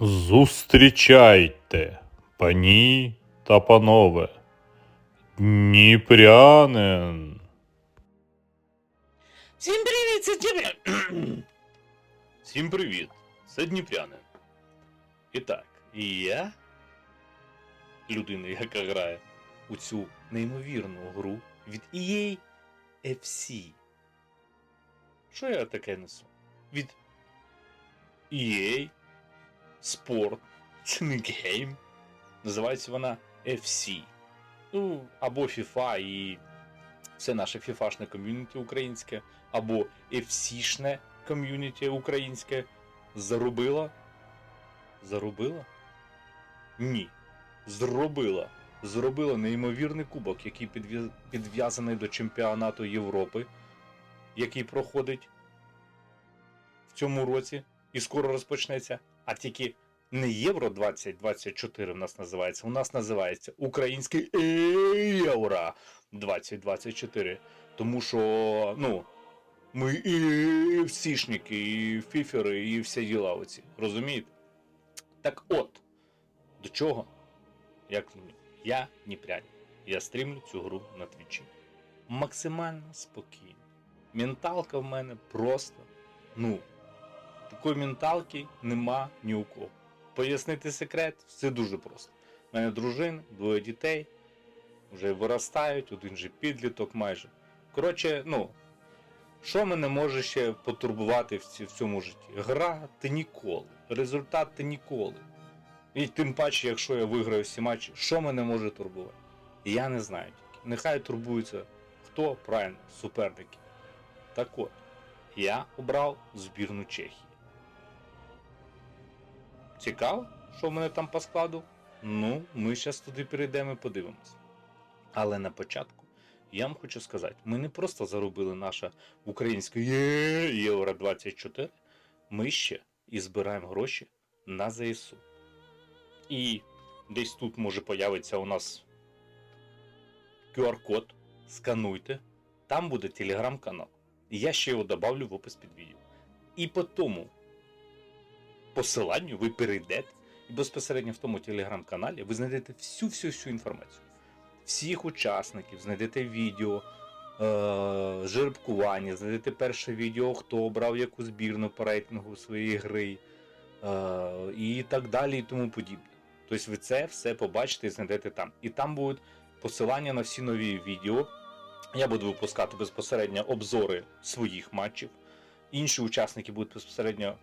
Зустрічайте, пані та панове, Дніпрянин. Всім привіт, це Дніпрянин. Всім привіт, це Дніпрянин. І так, і я, людина, яка грає у цю неймовірну гру від EA FC. Що я таке несу? Від EA Sport це не гейм. Називається вона FC. Ну, або FIFA і все наше фіфашне ком'юніті українське, або FC-шне ком'юніті українське заробила. Заробила? Ні. Зробила. Зробила неймовірний кубок, який підв'язаний до чемпіонату Європи, який проходить в цьому році і скоро розпочнеться. А тільки не Євро 2024 у нас називається, у нас називається Український Євро 2024. Тому що, ну, ми і всішники, і фіфери, і всі діла оці. Розумієте? Так от, до чого? Як я Дніпрянин. Я стрімлю цю гру на твічі. Максимально спокійно. Менталка в мене просто, ну, такої нема ні у кого. Пояснити секрет, все дуже просто. У мене дружина, двоє дітей, вже виростають, один же підліток майже. Коротше, ну, що мене може ще потурбувати в цьому житті? Гра ти ніколи, результат ти ніколи. І тим паче, якщо я виграю всі матчі, що мене може турбувати? Я не знаю тільки. Нехай турбується хто правильно, суперники. Так от, я обрав збірну Чехії. Цікаво, що в мене там по складу? Ну, ми зараз туди перейдемо і подивимося. Але на початку я вам хочу сказати, ми не просто заробили наше українське «Є- Євро 24, ми ще і збираємо гроші на ЗСУ. І десь тут може появиться у нас QR-код. Скануйте, там буде телеграм-канал. Я ще його добавлю в опис під відео. І по тому посиланню ви перейдете, і безпосередньо в тому телеграм-каналі ви знайдете всю-всю-всю інформацію. Всіх учасників, знайдете відео, е- жеребкування, знайдете перше відео, хто обрав яку збірну по рейтингу своєї гри, е- і так далі, і тому подібне. Тобто ви це все побачите і знайдете там. І там будуть посилання на всі нові відео. Я буду випускати безпосередньо обзори своїх матчів. Інші учасники будуть безпосередньо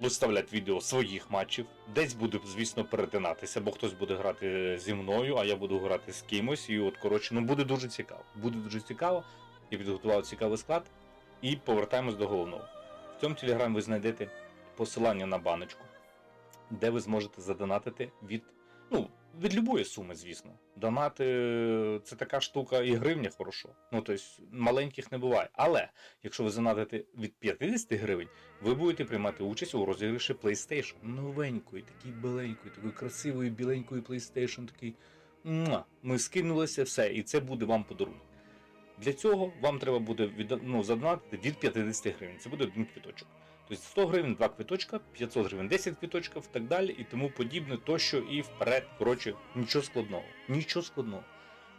виставляти відео своїх матчів. Десь буде, звісно, перетинатися, бо хтось буде грати зі мною, а я буду грати з кимось. І от, коротше, ну буде дуже цікаво. Буде дуже цікаво. Я підготував цікавий склад. І повертаємось до головного. В цьому телеграмі ви знайдете посилання на баночку, де ви зможете задонатити від, ну, від любої суми, звісно. Донати це така штука, і гривня хорошо. Ну, тобто маленьких не буває. Але якщо ви занадите від 50 гривень, ви будете приймати участь у розіграші PlayStation. Новенької, такої біленької, такої красивої біленької PlayStation, такий. Ми скинулися все, і це буде вам подарунок. Для цього вам треба буде від, ну, задонатити від 50 гривень. Це буде один квіточок. Тобто 100 гривень, 2 квіточка, 500 гривень, 10 квіточків, так далі, і тому подібне, тощо і вперед. Коротше, нічого складного. Нічого складного.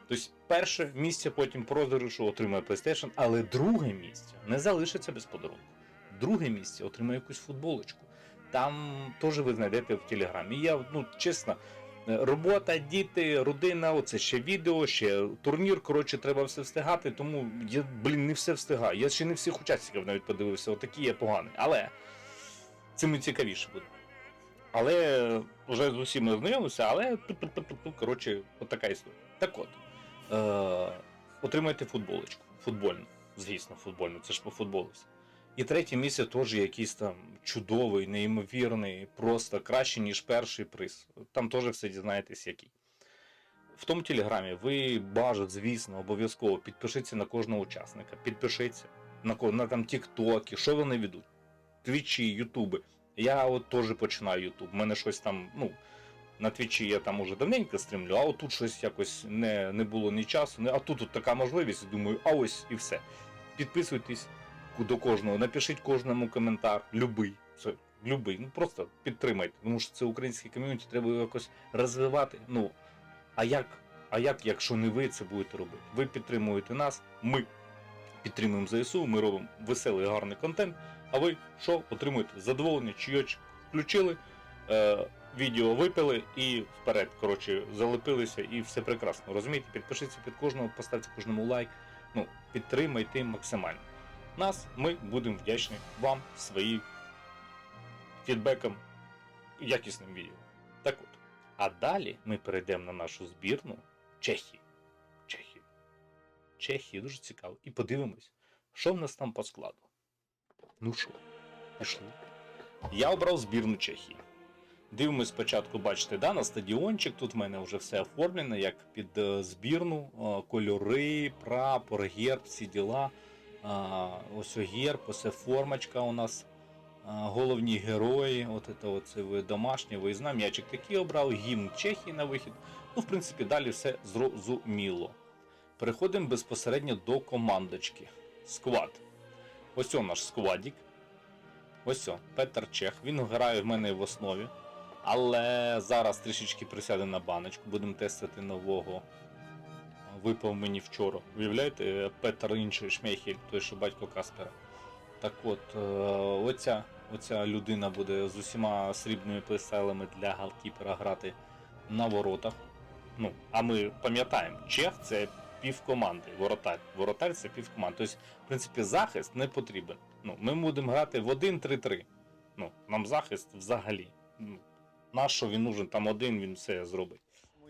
Тобто, перше місце потім по розіграшу отримає PlayStation, але друге місце не залишиться без подарунку. Друге місце отримає якусь футболочку. Там теж ви знайдете в телеграмі. Я, ну, чесно, робота, діти, родина, оце ще відео, ще турнір. Коротше, треба все встигати, тому я, блін, не все встигаю. Я ще не всіх учасників навіть подивився, отакі є погані. Але цим цікавіше буде. Але вже з усіма ознайомився, але коротше, от така історія. Так от, е, отримайте футболочку. Футбольну. Звісно, футбольну, це ж по футболу. І третє місце теж якийсь там чудовий, неймовірний, просто краще, ніж перший приз. Там теж все дізнаєтесь, який. В тому телеграмі ви бажано, звісно, обов'язково підпишіться на кожного учасника. Підпишіться на, на там Тіктоки, що вони ведуть. Твічі, Ютуби. Я от теж починаю Ютуб. У мене щось там, ну, на Твічі я там уже давненько стрімлю, а от тут щось якось не, не було ні часу. Не, а тут от така можливість, думаю, а ось і все. Підписуйтесь до кожного, напишіть кожному коментар, любий. Це Любий, ну просто підтримайте, тому що це українське ком'юніті, треба якось розвивати. Ну, а як, а як, якщо не ви це будете робити? Ви підтримуєте нас, ми підтримуємо ЗСУ, ми робимо веселий гарний контент. А ви що отримуєте? Задоволення, чайочок включили, е, відео випили і вперед. Коротше, залепилися і все прекрасно. Розумієте? Підпишіться під кожного, поставте кожному лайк. Ну, підтримайте максимально. Нас ми будемо вдячні вам свої фідбеком якісним відео. Так от. А далі ми перейдемо на нашу збірну Чехії. Чехії. Чехії дуже цікаво. І подивимось, що в нас там по складу. Ну що, пішли. Я обрав збірну Чехії. Дивимось спочатку, бачите, да, на стадіончик. Тут в мене вже все оформлено, як під е, збірну, е, кольори, прапор, герб, всі діла. Ось герб, ось формочка у нас. Головні герої, от це оце ви домашнє виїзна. М'ячик такий обрав, гімн Чехії на вихід. Ну, в принципі, далі все зрозуміло. Переходимо безпосередньо до командочки. Сквад. Ось о наш сквадік. Ось о, Петер Чех. Він грає в мене в основі. Але зараз трішечки присяде на баночку. Будемо тестити нового. Випав мені вчора. Уявляєте, Петер інший Шмейхель, той, що батько Каспера. Так от, е, оця, оця людина буде з усіма срібними плейстайлами для галкіпера грати на воротах. Ну, а ми пам'ятаємо, Чех це пів команди, воротар. Воротар це пів команди. Тобто, в принципі, захист не потрібен. Ну, ми будемо грати в 1-3-3. Ну, нам захист взагалі. Ну, нащо він нужен? Там один, він все зробить.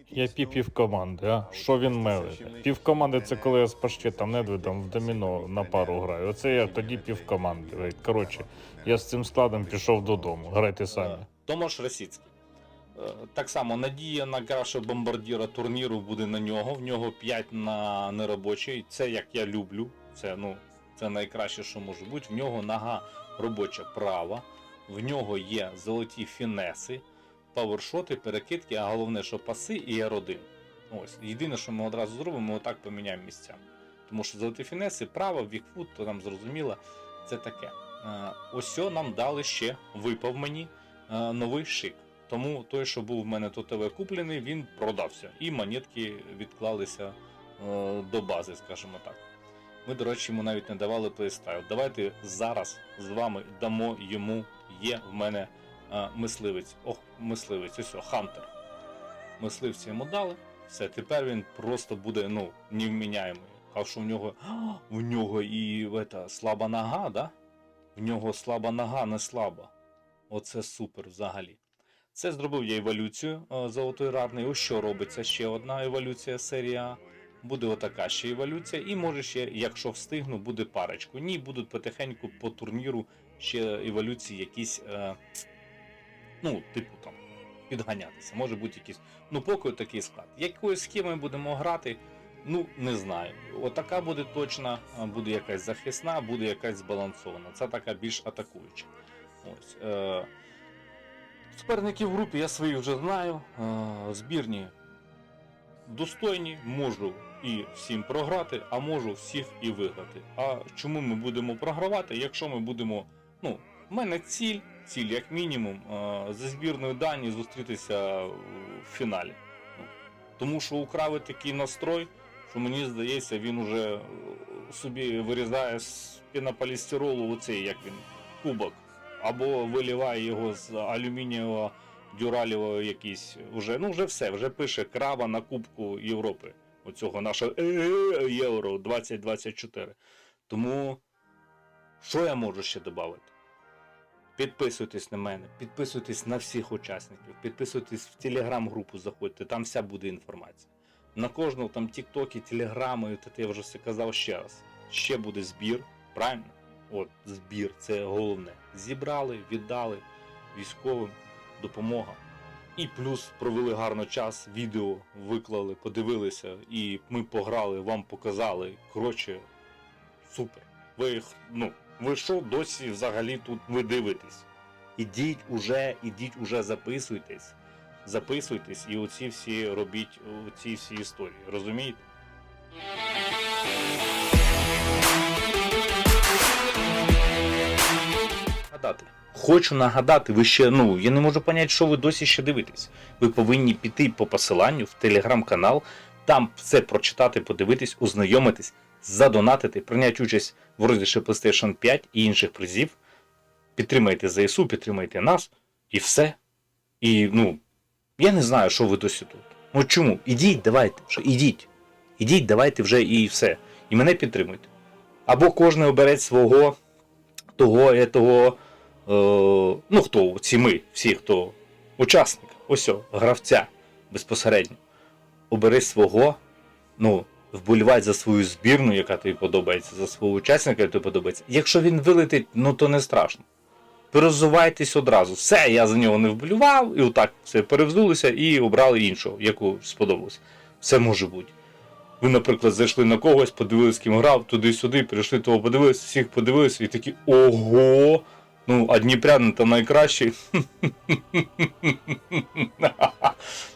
Я пів команди, а? Що він меле? Пів команди це коли я з паштетом Недведом в доміно на пару граю. Оце я тоді пів команди. Коротше, я з цим складом пішов додому. Грайте самі. Томаш Росіцький. Е, Так само надія на кращого бомбардіра турніру буде на нього. В нього 5 на неробочий. Це як я люблю. Це ну це найкраще, що може бути. В нього нога робоча права, в нього є золоті фінеси, павершоти, перекидки, а головне, що паси і R1. Ось. Єдине, що ми одразу зробимо, ми отак поміняємо місцями. Тому що золоті фінеси, право, вікфут, то нам зрозуміло, це таке. Е, Ось нам дали ще, випав мені е, новий шик. Тому той, що був в мене ТТВ куплений, він продався. І монетки відклалися е, до бази, скажімо так. Ми, до речі, йому навіть не давали плейстайл. Давайте зараз з вами дамо йому. Є в мене мисливець. Ох, мисливець, ось о, Хантер. Мисливця йому дали. Все, тепер він просто буде ну, невміняємий. А що в нього. В нього і ета, слаба нога, да? В нього слаба нога, не слаба. Оце супер взагалі. Це зробив я еволюцію е, золотої рарний. Ось що робиться ще одна еволюція серія. Буде отака ще еволюція, і може ще, якщо встигну, буде парочку. Ні, будуть потихеньку по турніру ще еволюції якісь, е, ну, типу там, підганятися. Може бути якісь. Ну, поки такий склад. Якою схемою будемо грати, ну, не знаю. Отака буде точна, буде якась захисна, буде якась збалансована. Це така більш атакуюча. Ось. Е, Суперників в групі я своїх вже знаю. Е, Збірні достойні, можу і всім програти, а можу всіх і виграти. А чому ми будемо програвати, якщо ми будемо. Ну, в мене ціль, ціль як мінімум, е, за збірною Данії зустрітися в фіналі. Тому що украли такий настрой, що мені здається, він уже е, собі вирізає з пінополістиролу оцей, як він, кубок або виливає його з алюмінієвого дюралєвого якийсь уже, ну вже все, вже пише краба на Кубку Європи. Оцього нашого Євро 2024. Тому що я можу ще додати? Підписуйтесь на мене, підписуйтесь на всіх учасників, підписуйтесь в телеграм-групу, заходьте, там вся буде інформація. На кожного там тіктоки, телеграми, я вже все казав ще раз. Ще буде збір, правильно? От збір, це головне. Зібрали, віддали військовим допомога. І плюс провели гарно час, відео виклали, подивилися, і ми пограли, вам показали. Коротше, супер. Ви ну, ви що досі взагалі тут ви дивитесь? Ідіть уже, ідіть уже записуйтесь. Записуйтесь і оці всі робіть оці всі історії. Розумієте? Гадати, Хочу нагадати, ви ще, ну, я не можу поняти, що ви досі ще дивитесь. Ви повинні піти по посиланню в телеграм-канал, там все прочитати, подивитись, ознайомитись, задонатити, прийняти участь в розіграші PlayStation 5 і інших призів. Підтримайте ЗСУ, підтримайте нас, і все. І, ну, я не знаю, що ви досі тут. Ну чому? Ідіть, давайте, вже, ідіть. Ідіть, давайте вже і все. І мене підтримуйте. Або кожен обере свого того, е, того, е, ну хто, ці ми, всі, хто учасник, ось, гравця безпосередньо. Обери свого, ну, вболівай за свою збірну, яка тобі подобається, за свого учасника, який тобі подобається. Якщо він вилетить, ну то не страшно. Перезувайтесь одразу. Все, я за нього не вболівав, і отак все перевзулися і обрали іншого, яку сподобалось. Все може бути. Ви, наприклад, зайшли на когось, подивилися, ким грав, туди-сюди, прийшли того, подивилися, всіх подивилися і такі ого! Ну, а Дніпряни там найкращі.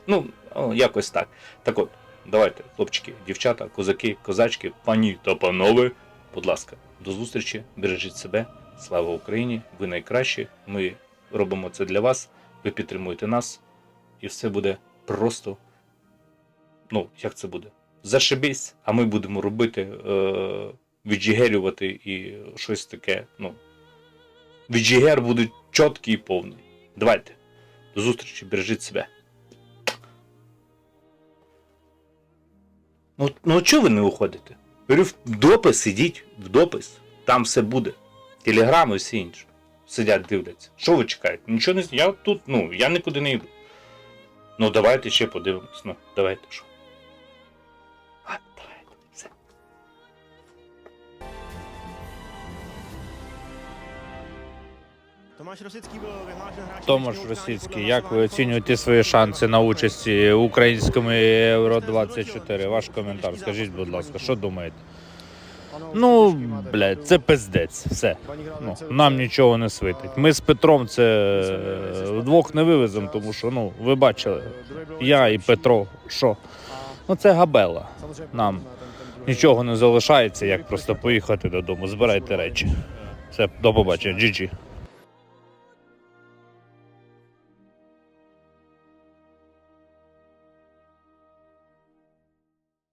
ну, якось так. Так от, давайте, хлопчики, дівчата, козаки, козачки, пані та панове, будь ласка, до зустрічі, бережіть себе. Слава Україні! Ви найкращі. Ми робимо це для вас. Ви підтримуєте нас, і все буде просто. Ну, як це буде? Зашибісь, а ми будемо робити, е, віджігерювати і щось таке. Ну, віджігер буде чіткий і повний. Давайте. До зустрічі, бережіть себе. Ну, ну чого ви не уходите? Говорю, в допис ідіть, в допис, там все буде. Телеграми і всі інше. Сидять, дивляться. Що ви чекаєте? Нічого не Я тут, ну, я нікуди не йду. Ну, давайте ще подивимось. Ну, давайте що. Томаш Російський, як ви оцінюєте свої шанси на участі в українському Євро 24? Ваш коментар, скажіть, будь ласка, що думаєте? Ну, блядь, це пиздець, все. Ну, нам нічого не свитить. Ми з Петром це е, вдвох не вивеземо, тому що, ну, ви бачили, я і. Петро, що? Ну це габела. Нам Нічого не залишається, як просто поїхати додому. Збирайте речі. Все, до побачення, GG.